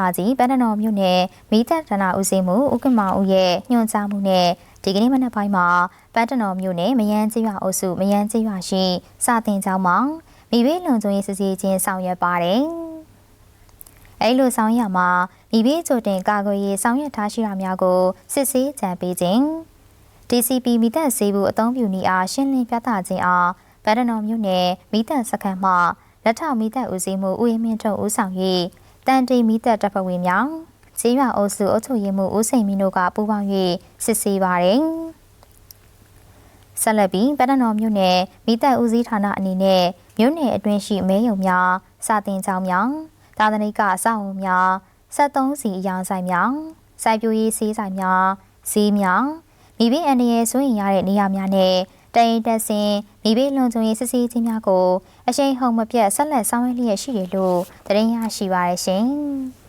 အာကြီးပန်းတနော်မြို့နယ်မိသက်ဒနာဦးစီးမှုဥက္ကမဦးရဲ့ညွှန်ကြားမှုနဲ့ဒီကနေ့မနက်ပိုင်းမှာပန်းတနော်မြို့နယ်မယန်းကျေးရွာအုပ်စုမယန်းကျေးရွာရှိစာတင်ကျောင်းမှာမိဘလုံခြုံရေးစစ်ဆေးခြင်းဆောင်ရွက်ပါတယ်။အဲလိုဆောင်ရွက်မှာမိဘကြိုတင်ကာကွယ်ရေးဆောင်ရွက်ထားရှိတာများကိုစစ်ဆေးကြံပေးခြင်း DCP မိသက်စေဘူးအသုံးပြုနည်းအားရှင်းလင်းပြသခြင်းအားဗဒနော်မြို့နယ်မိသက်စခန်းမှလက်ထောက်မိသက်ဦးစီးမှုဦးရင်မင်းထုတ်ဦးဆောင်၍ တန်တီမိသက်တပ်ဖွဲ့ဝင်များဈေးရွာအုပ်စုအုပ်ချုပ်ရေးမှုဦးစိန်မင်းတို့ကပူးပေါင်း၍စစ်ဆေးပါတယ်ဆက်လက်ပြီးဗဒနော်မြို့နယ်မိသက်ဦးစီးဌာနအနေနဲ့မြို့နယ်အတွင်းရှိမဲယုံများစာတင်ကျောင်းများသာသနိကအဆောက်အဦများ73စီအယောင်ဆိုင်များစိုက်ပျိုးရေးစီးဆိုင်များဈေးများမိဘအန္တရာယ်ဆိုရင်ရတဲ့နေရာများနဲ့ တိုင်တက်စင်မိဘလုံခြုံရေးစစ်ဆေးခြင်းများကိုအရှိန်ဟုန်မပြတ်ဆက်လက်ဆောင်ရွက်လျက်ရှိတယ်လို့သတင်းရရှိပါရရှင်။